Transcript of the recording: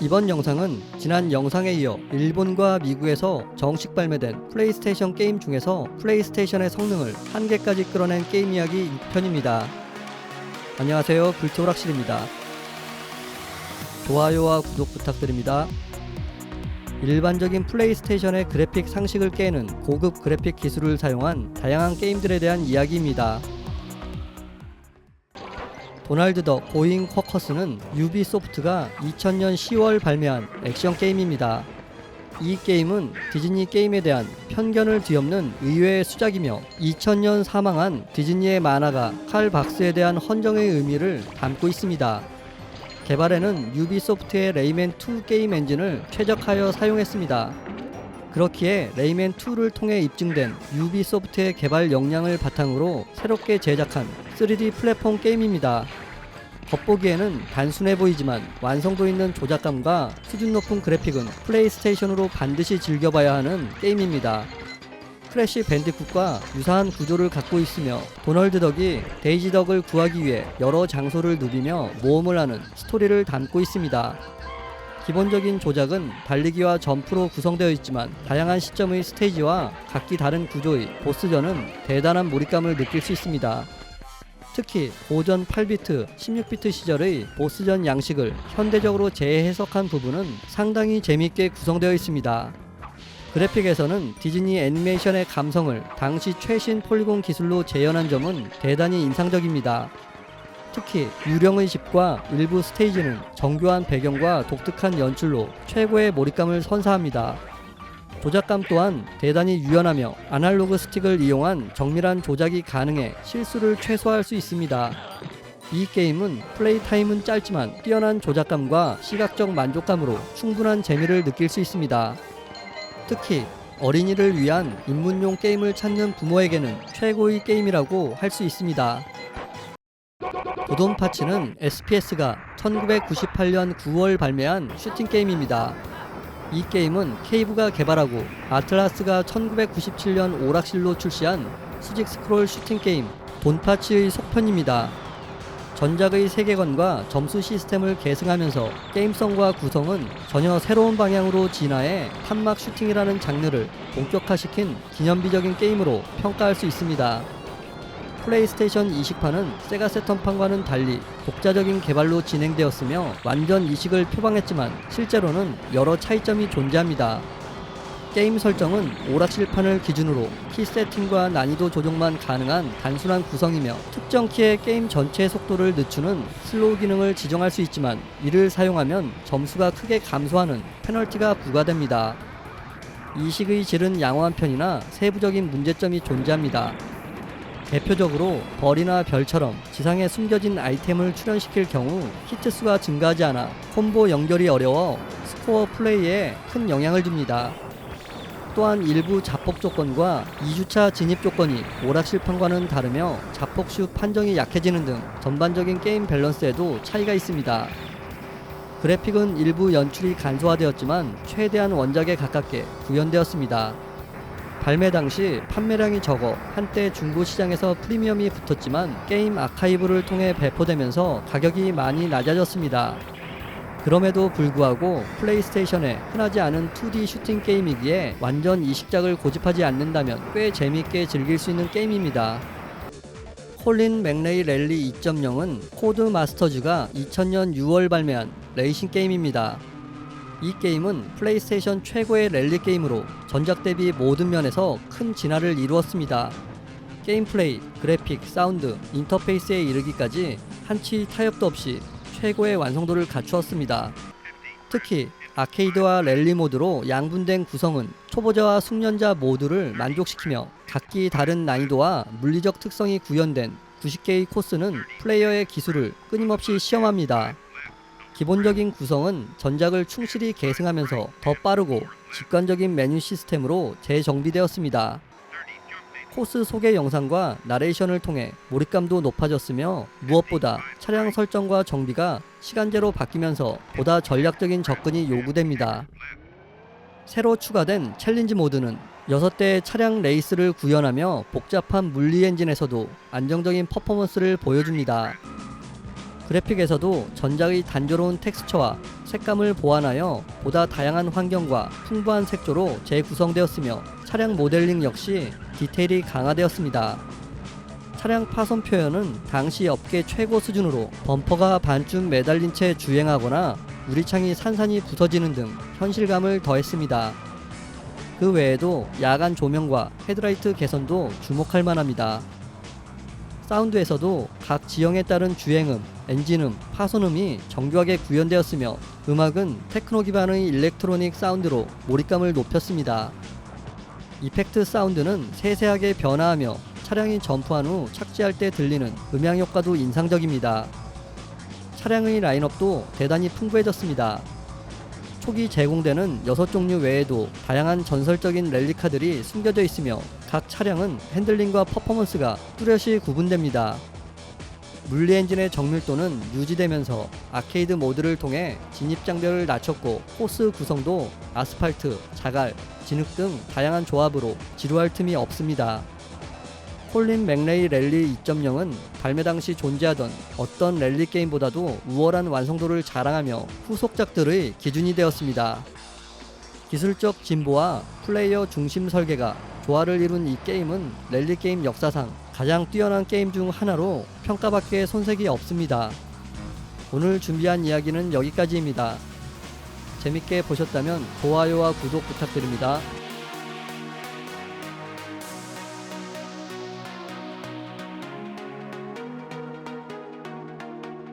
이번 영상은 지난 영상에 이어 일본과 미국에서 정식 발매된 플레이스테이션 게임 중에서 플레이스테이션의 성능을 한계까지 끌어낸 게임 이야기 6편입니다. 안녕하세요. 불토락실입니다. 좋아요와 구독 부탁드립니다. 일반적인 플레이스테이션의 그래픽 상식을 깨는 고급 그래픽 기술을 사용한 다양한 게임들에 대한 이야기입니다. 도널드 더 고잉 쿼커스는 유비소프트가 2000년 10월 발매한 액션 게임입니다. 이 게임은 디즈니 게임에 대한 편견을 뒤엎는 의외의 수작이며 2000년 사망한 디즈니의 만화가 칼 박스에 대한 헌정의 의미를 담고 있습니다. 개발에는 유비소프트의 레이맨 2 게임 엔진을 최적하여 사용했습니다. 그렇기에 레이맨 2를 통해 입증된 유비소프트의 개발 역량을 바탕으로 새롭게 제작한 3D 플랫폼 게임입니다. 겉보기에는 단순해 보이지만 완성도 있는 조작감과 수준 높은 그래픽은 플레이스테이션으로 반드시 즐겨봐야 하는 게임입니다. 크래시 밴디굿과 유사한 구조를 갖고 있으며 도널드 덕이 데이지 덕을 구하기 위해 여러 장소를 누비며 모험을 하는 스토리를 담고 있습니다. 기본적인 조작은 달리기와 점프로 구성되어 있지만 다양한 시점의 스테이지와 각기 다른 구조의 보스전은 대단한 몰입감을 느낄 수 있습니다. 특히 고전 8비트, 16비트 시절의 보스전 양식을 현대적으로 재해석한 부분은 상당히 재미있게 구성되어 있습니다. 그래픽에서는 디즈니 애니메이션의 감성을 당시 최신 폴리곤 기술로 재현한 점은 대단히 인상적입니다. 특히 유령의 집과 일부 스테이지는 정교한 배경과 독특한 연출로 최고의 몰입감을 선사합니다. 조작감 또한 대단히 유연하며 아날로그 스틱을 이용한 정밀한 조작이 가능해 실수를 최소화할 수 있습니다. 이 게임은 플레이 타임은 짧지만 뛰어난 조작감과 시각적 만족감으로 충분한 재미를 느낄 수 있습니다. 특히 어린이를 위한 입문용 게임을 찾는 부모에게는 최고의 게임이라고 할 수 있습니다. 도돈 파츠는 SPS가 1998년 9월 발매한 슈팅 게임입니다. 이 게임은 케이브가 개발하고 아틀라스가 1997년 오락실로 출시한 수직 스크롤 슈팅 게임 돈파치의 속편입니다. 전작의 세계관과 점수 시스템을 계승하면서 게임성과 구성은 전혀 새로운 방향으로 진화해 탄막 슈팅이라는 장르를 본격화시킨 기념비적인 게임으로 평가할 수 있습니다. 플레이스테이션 이식판은 세가 세턴판과는 달리 독자적인 개발로 진행되었으며 완전 이식을 표방했지만 실제로는 여러 차이점이 존재합니다. 게임 설정은 오락실판을 기준으로 키 세팅과 난이도 조정만 가능한 단순한 구성이며 특정 키의 게임 전체의 속도를 늦추는 슬로우 기능을 지정할 수 있지만 이를 사용하면 점수가 크게 감소하는 페널티가 부과됩니다. 이식의 질은 양호한 편이나 세부적인 문제점이 존재합니다. 대표적으로 벌이나 별처럼 지상에 숨겨진 아이템을 출현시킬 경우 히트수가 증가하지 않아 콤보 연결이 어려워 스코어 플레이에 큰 영향을 줍니다. 또한 일부 자폭 조건과 2주차 진입 조건이 오락실판과는 다르며 자폭슈 판정이 약해지는 등 전반적인 게임 밸런스에도 차이가 있습니다. 그래픽은 일부 연출이 간소화되었지만 최대한 원작에 가깝게 구현되었습니다. 발매 당시 판매량이 적어 한때 중고 시장에서 프리미엄이 붙었지만 게임 아카이브를 통해 배포되면서 가격이 많이 낮아졌습니다. 그럼에도 불구하고 플레이스테이션에 흔하지 않은 2D 슈팅 게임이기에 완전 이식작을 고집하지 않는다면 꽤 재미있게 즐길 수 있는 게임입니다. 콜린 맥레이 랠리 2.0은 코드 마스터즈가 2000년 6월 발매한 레이싱 게임입니다. 이 게임은 플레이스테이션 최고의 랠리 게임으로 전작 대비 모든 면에서 큰 진화를 이루었습니다. 게임 플레이, 그래픽, 사운드, 인터페이스에 이르기까지 한치 타협도 없이 최고의 완성도를 갖추었습니다. 특히 아케이드와 랠리 모드로 양분된 구성은 초보자와 숙련자 모두를 만족시키며 각기 다른 난이도와 물리적 특성이 구현된 90개의 코스는 플레이어의 기술을 끊임없이 시험합니다. 기본적인 구성은 전작을 충실히 계승하면서 더 빠르고 직관적인 메뉴 시스템으로 재정비되었습니다. 코스 소개 영상과 나레이션을 통해 몰입감도 높아졌으며 무엇보다 차량 설정과 정비가 시간제로 바뀌면서 보다 전략적인 접근이 요구됩니다. 새로 추가된 챌린지 모드는 6대의 차량 레이스를 구현하며 복잡한 물리 엔진에서도 안정적인 퍼포먼스를 보여줍니다. 그래픽에서도 전작의 단조로운 텍스처와 색감을 보완하여 보다 다양한 환경과 풍부한 색조로 재구성되었으며 차량 모델링 역시 디테일이 강화되었습니다. 차량 파손 표현은 당시 업계 최고 수준으로 범퍼가 반쯤 매달린 채 주행하거나 유리창이 산산이 부서지는 등 현실감을 더했습니다. 그 외에도 야간 조명과 헤드라이트 개선도 주목할 만합니다. 사운드에서도 각 지형에 따른 주행음, 엔진음, 파손음이 정교하게 구현되었으며 음악은 테크노 기반의 일렉트로닉 사운드로 몰입감을 높였습니다. 이펙트 사운드는 세세하게 변화하며 차량이 점프한 후 착지할 때 들리는 음향 효과도 인상적입니다. 차량의 라인업도 대단히 풍부해졌습니다. 초기 제공되는 6종류 외에도 다양한 전설적인 랠리카들이 숨겨져 있으며 각 차량은 핸들링과 퍼포먼스가 뚜렷이 구분됩니다. 물리 엔진의 정밀도는 유지되면서 아케이드 모드를 통해 진입 장벽을 낮췄고 코스 구성도 아스팔트, 자갈, 진흙 등 다양한 조합으로 지루할 틈이 없습니다. 콜린 맥레이 랠리 2.0은 발매 당시 존재하던 어떤 랠리 게임보다도 우월한 완성도를 자랑하며 후속작들의 기준이 되었습니다. 기술적 진보와 플레이어 중심 설계가 조화를 이룬 이 게임은 랠리 게임 역사상 가장 뛰어난 게임 중 하나로 평가받기에 손색이 없습니다. 오늘 준비한 이야기는 여기까지입니다. 재밌게 보셨다면 좋아요와 구독 부탁드립니다.